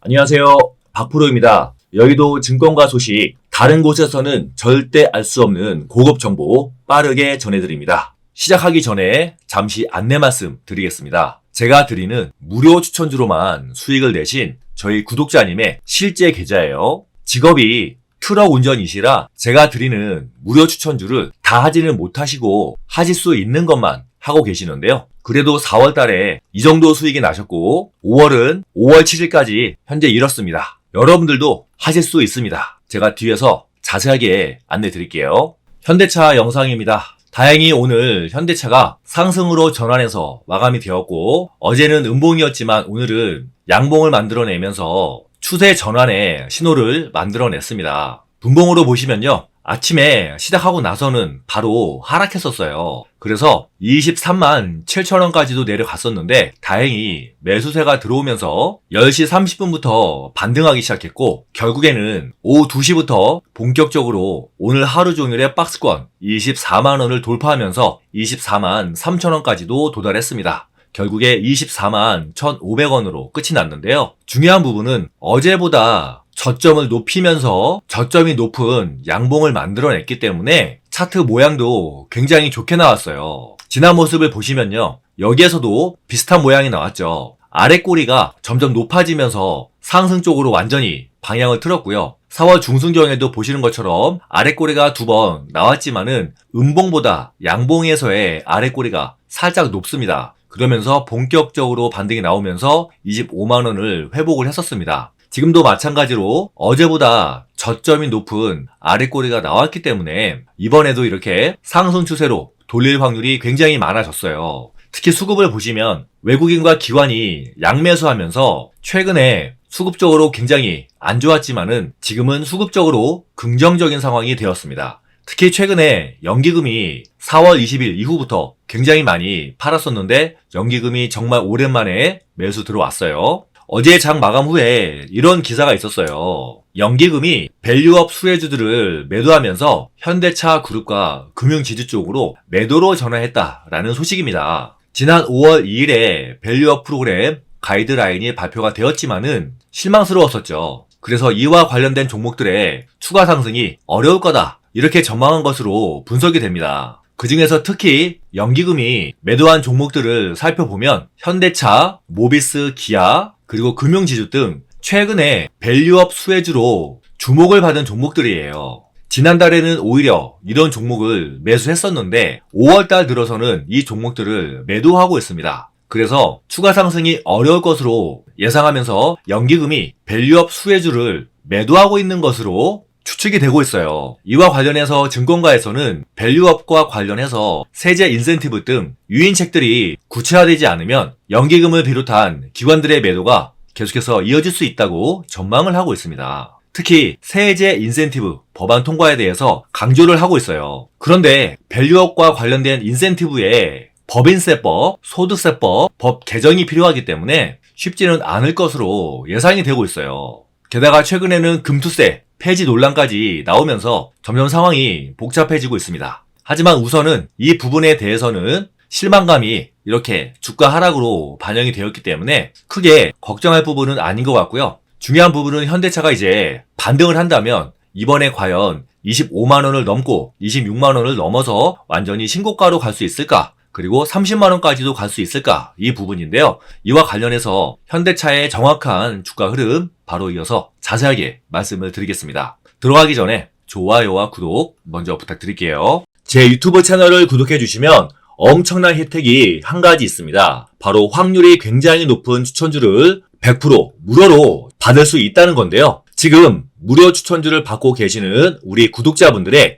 안녕하세요. 박프로입니다. 여의도 증권가 소식, 다른 곳에서는 절대 알 수 없는 고급 정보 빠르게 전해드립니다. 시작하기 전에 잠시 안내 말씀 드리겠습니다. 제가 드리는 무료 추천주로만 수익을 내신 저희 구독자님의 실제 계좌예요. 직업이 트럭 운전이시라 제가 드리는 무료 추천주를 다 하지는 못하시고 하실 수 있는 것만 하고 계시는데요. 그래도 4월 달에 이 정도 수익이 나셨고 5월은 5월 7일까지 현재 이렇습니다. 여러분들도 하실 수 있습니다. 제가 뒤에서 자세하게 안내 드릴게요. 현대차 영상입니다. 다행히 오늘 현대차가 상승으로 전환해서 마감이 되었고 어제는 음봉이었지만 오늘은 양봉을 만들어내면서 추세 전환의 신호를 만들어냈습니다. 분봉으로 보시면요. 아침에 시작하고 나서는 바로 하락했었어요. 그래서 23만 7천원까지도 내려갔었는데 다행히 매수세가 들어오면서 10시 30분부터 반등하기 시작했고 결국에는 오후 2시부터 본격적으로 오늘 하루 종일의 박스권 24만원을 돌파하면서 24만 3천원까지도 도달했습니다. 결국에 24만 1,500원으로 끝이 났는데요. 중요한 부분은 어제보다 저점을 높이면서 저점이 높은 양봉을 만들어냈기 때문에 차트 모양도 굉장히 좋게 나왔어요. 지난 모습을 보시면요. 여기에서도 비슷한 모양이 나왔죠. 아래 꼬리가 점점 높아지면서 상승 쪽으로 완전히 방향을 틀었고요. 4월 중순경에도 보시는 것처럼 아래 꼬리가 두 번 나왔지만은 음봉보다 양봉에서의 아래 꼬리가 살짝 높습니다. 그러면서 본격적으로 반등이 나오면서 25만 원을 회복을 했었습니다. 지금도 마찬가지로 어제보다 저점이 높은 아래 꼬리가 나왔기 때문에 이번에도 이렇게 상승 추세로 돌릴 확률이 굉장히 많아졌어요. 특히 수급을 보시면 외국인과 기관이 양매수하면서 최근에 수급적으로 굉장히 안 좋았지만은 지금은 수급적으로 긍정적인 상황이 되었습니다. 특히 최근에 연기금이 4월 20일 이후부터 굉장히 많이 팔았었는데 연기금이 정말 오랜만에 매수 들어왔어요. 어제 장 마감 후에 이런 기사가 있었어요. 연기금이 밸류업 수혜주들을 매도하면서 현대차 그룹과 금융지주 쪽으로 매도로 전환했다라는 소식입니다. 지난 5월 2일에 밸류업 프로그램 가이드라인이 발표가 되었지만은 실망스러웠었죠. 그래서 이와 관련된 종목들의 추가 상승이 어려울 거다. 이렇게 전망한 것으로 분석이 됩니다. 그 중에서 특히 연기금이 매도한 종목들을 살펴보면 현대차, 모비스, 기아, 그리고 금융지주 등 최근에 밸류업 수혜주로 주목을 받은 종목들이에요. 지난달에는 오히려 이런 종목을 매수했었는데 5월달 들어서는 이 종목들을 매도하고 있습니다. 그래서 추가 상승이 어려울 것으로 예상하면서 연기금이 밸류업 수혜주를 매도하고 있는 것으로 추측이 되고 있어요. 이와 관련해서 증권가에서는 밸류업과 관련해서 세제 인센티브 등 유인책들이 구체화되지 않으면 연기금을 비롯한 기관들의 매도가 계속해서 이어질 수 있다고 전망을 하고 있습니다. 특히 세제 인센티브 법안 통과에 대해서 강조를 하고 있어요. 그런데 밸류업과 관련된 인센티브에 법인세법, 소득세법, 법 개정이 필요하기 때문에 쉽지는 않을 것으로 예상이 되고 있어요. 게다가 최근에는 금투세, 폐지 논란까지 나오면서 점점 상황이 복잡해지고 있습니다. 하지만 우선은 이 부분에 대해서는 실망감이 이렇게 주가 하락으로 반영이 되었기 때문에 크게 걱정할 부분은 아닌 것 같고요. 중요한 부분은 현대차가 이제 반등을 한다면 이번에 과연 25만원을 넘고 26만원을 넘어서 완전히 신고가로 갈 수 있을까? 그리고 30만 원까지도 갈 수 있을까? 이 부분인데요. 이와 관련해서 현대차의 정확한 주가 흐름 바로 이어서 자세하게 말씀을 드리겠습니다. 들어가기 전에 좋아요와 구독 먼저 부탁드릴게요. 제 유튜브 채널을 구독해 주시면 엄청난 혜택이 한 가지 있습니다. 바로 확률이 굉장히 높은 추천주를 100% 무료로 받을 수 있다는 건데요. 지금 무료 추천주를 받고 계시는 우리 구독자분들의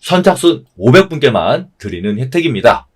선착순 500분께만 드리는 혜택입니다.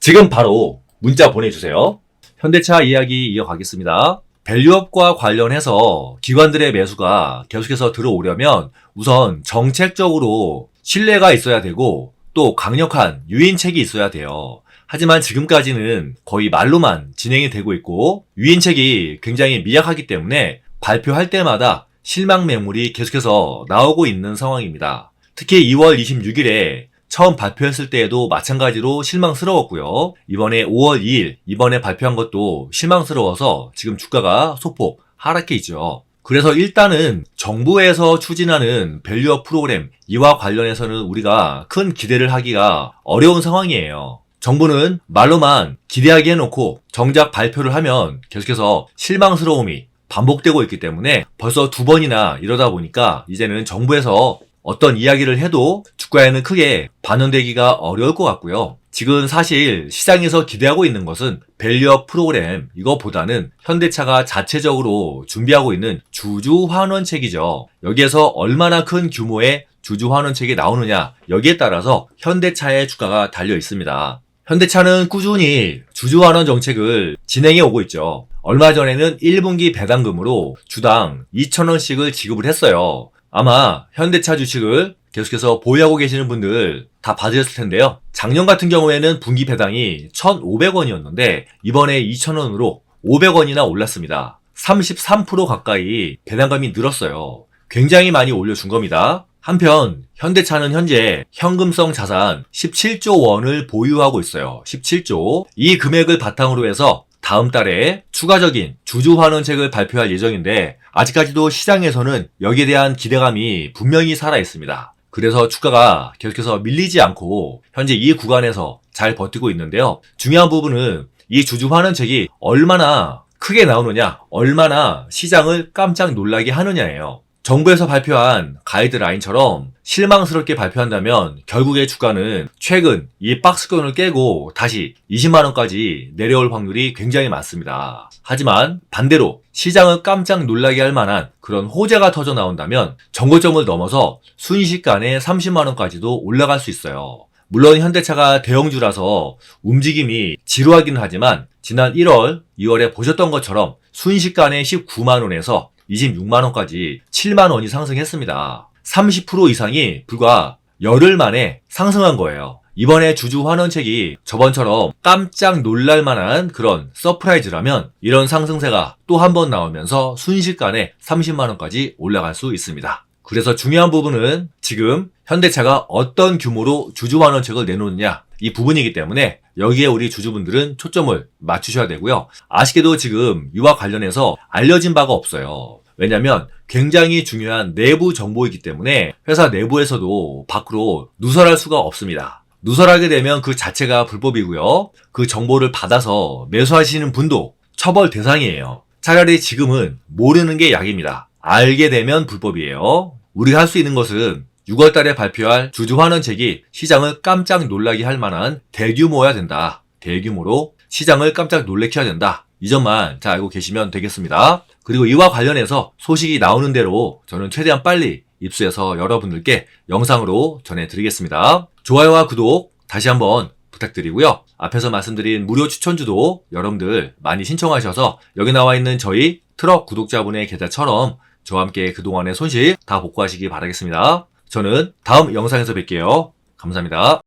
지금 바로 문자 보내주세요. 현대차 이야기 이어가겠습니다. 밸류업과 관련해서 기관들의 매수가 계속해서 들어오려면 우선 정책적으로 신뢰가 있어야 되고 또 강력한 유인책이 있어야 돼요. 하지만 지금까지는 거의 말로만 진행이 되고 있고 유인책이 굉장히 미약하기 때문에 발표할 때마다 실망 매물이 계속해서 나오고 있는 상황입니다. 특히 2월 26일에 처음 발표했을 때에도 마찬가지로 실망스러웠고요. 이번에 5월 2일 이번에 발표한 것도 실망스러워서 지금 주가가 소폭 하락해 있죠. 그래서 일단은 정부에서 추진하는 밸류업 프로그램 이와 관련해서는 우리가 큰 기대를 하기가 어려운 상황이에요. 정부는 말로만 기대하게 해놓고 정작 발표를 하면 계속해서 실망스러움이 반복되고 있기 때문에 벌써 두 번이나 이러다 보니까 이제는 정부에서 어떤 이야기를 해도 주가에는 크게 반영되기가 어려울 것 같고요. 지금 사실 시장에서 기대하고 있는 것은 밸류업 프로그램 이거보다는 현대차가 자체적으로 준비하고 있는 주주 환원책이죠. 여기에서 얼마나 큰 규모의 주주 환원책이 나오느냐 여기에 따라서 현대차의 주가가 달려 있습니다. 현대차는 꾸준히 주주 환원 정책을 진행해 오고 있죠. 얼마 전에는 1분기 배당금으로 주당 2,000원씩을 지급을 했어요. 아마 현대차 주식을 계속해서 보유하고 계시는 분들 다 받으셨을 텐데요. 작년 같은 경우에는 분기 배당이 1,500원이었는데 이번에 2,000원으로 500원이나 올랐습니다. 33% 가까이 배당금이 늘었어요. 굉장히 많이 올려준 겁니다. 한편 현대차는 현재 현금성 자산 17조 원을 보유하고 있어요. 17조. 이 금액을 바탕으로 해서 다음 달에 추가적인 주주 환원책을 발표할 예정인데 아직까지도 시장에서는 여기에 대한 기대감이 분명히 살아 있습니다. 그래서 주가가 계속해서 밀리지 않고 현재 이 구간에서 잘 버티고 있는데요. 중요한 부분은 이 주주 환원책이 얼마나 크게 나오느냐, 얼마나 시장을 깜짝 놀라게 하느냐예요. 정부에서 발표한 가이드라인처럼 실망스럽게 발표한다면 결국의 주가는 최근 이 박스권을 깨고 다시 20만원까지 내려올 확률이 굉장히 많습니다. 하지만 반대로 시장을 깜짝 놀라게 할 만한 그런 호재가 터져 나온다면 정고점을 넘어서 순식간에 30만원까지도 올라갈 수 있어요. 물론 현대차가 대형주라서 움직임이 지루하기는 하지만 지난 1월, 2월에 보셨던 것처럼 순식간에 19만원에서 26만원까지 7만원이 상승했습니다. 30% 이상이 불과 열흘 만에 상승한 거예요. 이번에 주주 환원책이 저번처럼 깜짝 놀랄 만한 그런 서프라이즈라면 이런 상승세가 또 한 번 나오면서 순식간에 30만원까지 올라갈 수 있습니다. 그래서 중요한 부분은 지금 현대차가 어떤 규모로 주주 환원책을 내놓느냐 이 부분이기 때문에 여기에 우리 주주분들은 초점을 맞추셔야 되고요. 아쉽게도 지금 이와 관련해서 알려진 바가 없어요. 왜냐하면 굉장히 중요한 내부 정보이기 때문에 회사 내부에서도 밖으로 누설할 수가 없습니다. 누설하게 되면 그 자체가 불법이고요. 그 정보를 받아서 매수하시는 분도 처벌 대상이에요. 차라리 지금은 모르는 게 약입니다. 알게 되면 불법이에요. 우리가 할 수 있는 것은 6월 달에 발표할 주주환원책이 시장을 깜짝 놀라게 할 만한 대규모여야 된다. 대규모로 시장을 깜짝 놀래켜야 된다. 이 점만 잘 알고 계시면 되겠습니다. 그리고 이와 관련해서 소식이 나오는 대로 저는 최대한 빨리 입수해서 여러분들께 영상으로 전해드리겠습니다. 좋아요와 구독 다시 한번 부탁드리고요. 앞에서 말씀드린 무료 추천주도 여러분들 많이 신청하셔서 여기 나와 있는 저희 트럭 구독자분의 계좌처럼 저와 함께 그동안의 손실 다 복구하시기 바라겠습니다. 저는 다음 영상에서 뵐게요. 감사합니다.